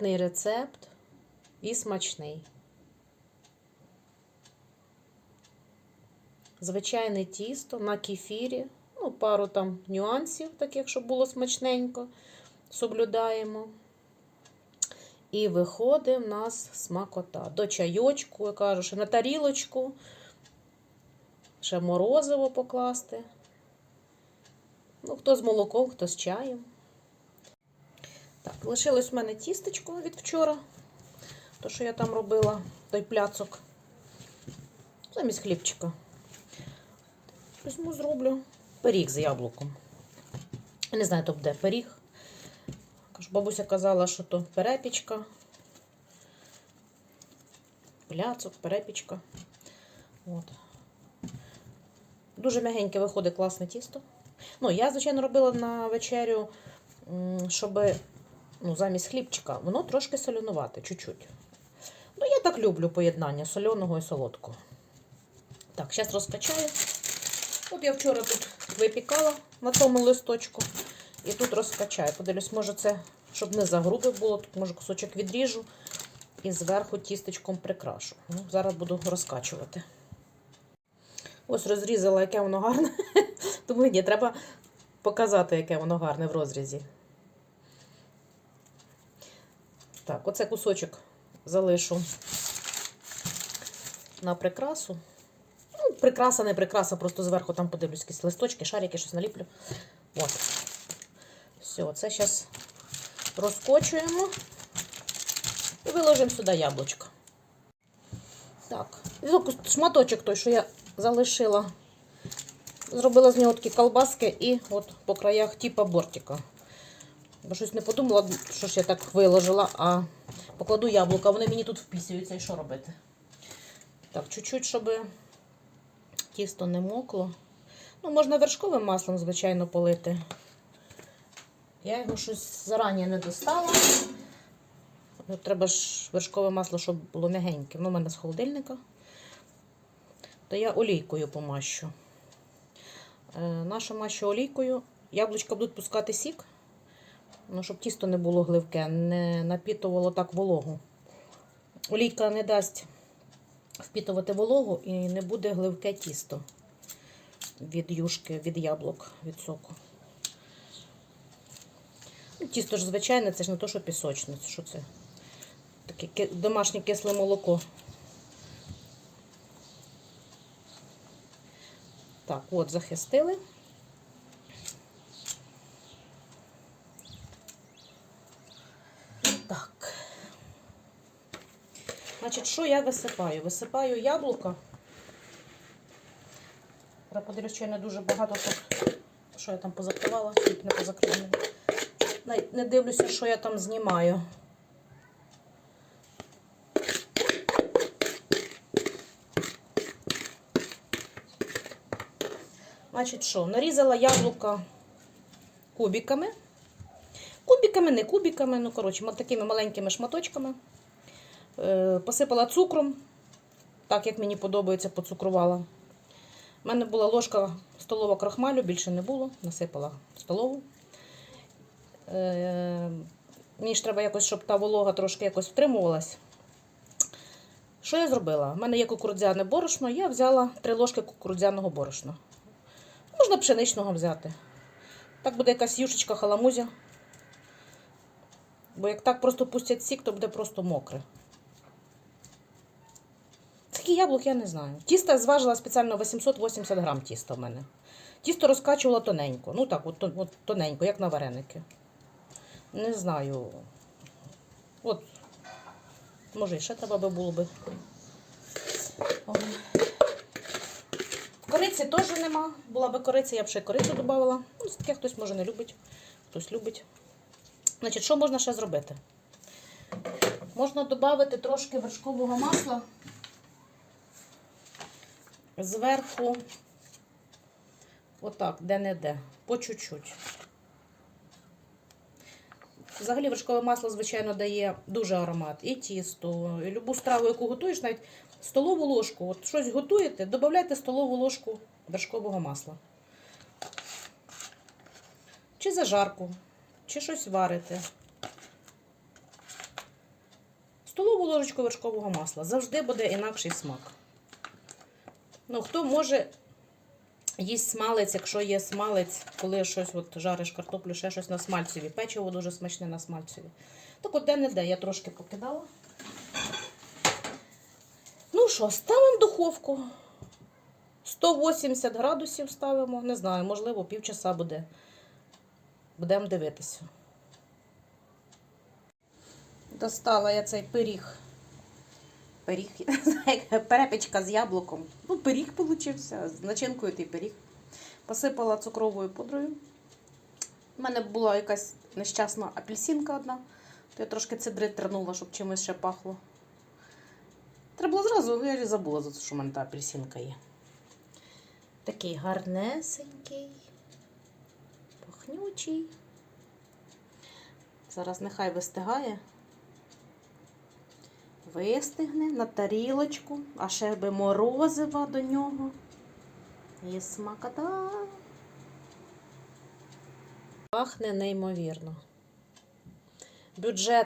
рецепт і смачний. Звичайне тісто на кефірі. Ну, пару там нюансів, таких, щоб було смачненько. Соблюдаємо. І виходить в нас смакота. До чайочку, я кажу, ще на тарілочку. Ще морозиво покласти. Ну, хто з молоком, хто з чаєм. Так, лишилось в мене тістечко від вчора. То, що я там робила, той пляцок. Замість хлібчика. Візьму, зроблю пиріг з яблуком. Не знаю, то буде пиріг. Бабуся казала, що то перепічка. Пляцок, перепічка. От. Дуже м'ягеньке виходить класне тісто. Ну, я, звичайно, робила на вечерю, щоб ну, замість хлібчика, воно трошки солонувате, чуть-чуть. Ну, я так люблю поєднання соляного і солодкого. Так, зараз розкачаю. От я вчора тут випікала на тому листочку. І тут розкачаю. Подивлюсь, може це, щоб не загрубе було, тут може кусочок відріжу і зверху тістечком прикрашу. Ну, зараз буду розкачувати. Ось розрізала, яке воно гарне. Тому ні, треба показати, яке воно гарне в розрізі. Так, оце кусочок залишу на прикрасу. Ну, прикраса, не прикраса, просто зверху там подивлюсь якісь листочки, шарики, щось наліплю. От. Все, це зараз розкочуємо і виложимо сюди яблучко. Так, шматочок той, що я залишила. Зробила з нього такі колбаски і от по краях типа бортика. Бо щось не подумала, що ж я так виложила, а покладу яблука, вони мені тут впісюються і що робити. Так, чуть-чуть, щоб тісто не мокло. Ну, можна вершковим маслом, звичайно, полити. Я його щось зарані не достала. Ну, Треба ж вершкове масло, щоб було м'ягеньке. Воно в мене з холодильника. То я олійкою помащу. Е, нашу мащу олійкою. Яблучка будуть пускати сік, ну, щоб тісто не було гливке, не напітувало так вологу. Олійка не дасть впітувати вологу і не буде гливке тісто від юшки, від яблук, від соку. Ну, Тісто ж звичайне, це ж не то, що пісочне. Що це? Таке домашнє кисле молоко. Так, от захистили. Значить, що я висипаю? Висипаю яблука. Треба подивлюсь, що я не дуже багато тут. Що я там позакривала, не позакривала. Не дивлюся, що я там знімаю. Значить, що? Нарізала яблука кубиками. Кубиками, не кубиками, ну, коротше, такими маленькими шматочками. Е, посипала цукром, так як мені подобається, поцукрувала. У мене була ложка столова крахмалю, більше не було, насипала столову. Е, мені ж треба якось, щоб та волога трошки якось втримувалась. Що я зробила? У мене є кукурудзяне борошно, я взяла 3 ложки кукурудзяного борошна. Можна пшеничного взяти. Так буде якась юшечка халамузя. Бо як так просто пустять сік, то буде просто мокре. Скільки яблук, я не знаю. Тісто я зважила спеціально 880 грам тіста в мене. Тісто розкачувала тоненько. Ну так, от, от тоненько, як на вареники. Не знаю. От, може, і ще треба би було би. Кориці теж нема. Була би кориця, я б ще корицю додавала. Ну, таке хтось може не любить, хтось любить. Значить, що можна ще зробити? Можна додати трошки вершкового масла. Зверху, отак, де-не-де, по чуть-чуть. Взагалі вершкове масло, звичайно, дає дуже аромат. І тісто, і любу страву, яку готуєш, навіть столову ложку. От щось готуєте, додавайте столову ложку вершкового масла. Чи зажарку, чи щось варите. столову ложечку вершкового масла. Завжди буде інакший смак. Ну, хто може їсть смалець, якщо є смалець, коли щось от жариш картоплю, ще щось на смальцеві. Печиво дуже смачне на смальцеві. Так от де-не-де, я трошки покидала. Ну що, ставимо духовку. 180 градусів ставимо. Не знаю, можливо, півчаса буде. Будемо дивитися. Достала я цей пиріг. Пиріг, перепічка з яблуком. Ну, пиріг получився, з начинкою той пиріг. Посипала цукровою пудрою. У мене була якась нещасна апельсинка одна, то я трошки цедри тернула, щоб чимось ще пахло. Треба було зразу, я забула, за що в мене та апельсинка є. Такий гарнесенький, пахнючий. Зараз нехай вистигає. Вистигне на тарілочку, а ще би морозива до нього. І смакота. Пахне неймовірно. Бюджет